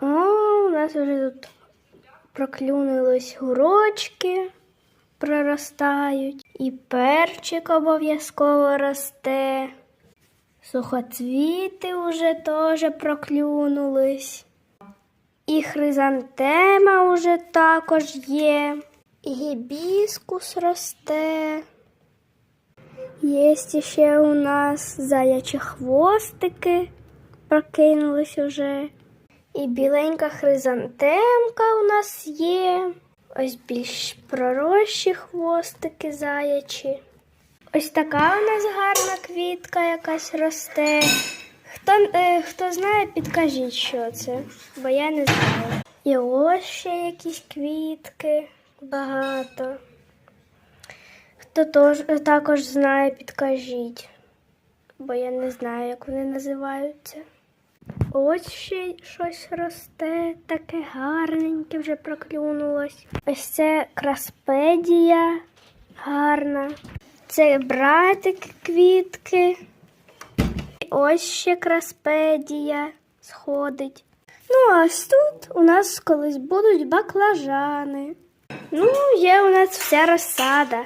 О, у нас вже тут проклюнулись гурочки, проростають, і перчик обов'язково росте. Сухоцвіти вже теж проклюнулись. І хризантема вже також є. І гібіскус росте. Є ще у нас заячі хвостики, прокинулись уже. І біленька хризантемка у нас є. Ось більш пророщі хвостики заячі. Ось така у нас гарна квітка якась росте. Хто, е, хто знає, підкажіть, що це, бо я не знаю. І ось ще якісь квітки багато. Хто тож, також знає, підкажіть, бо я не знаю, як вони називаються. Ось ще щось росте, таке гарненьке вже проклюнулось. Ось це краспедія гарна. Це братики квітки. Ось ще краспедія сходить. Ну, а ось тут у нас колись будуть баклажани. Ну, є у нас вся розсада.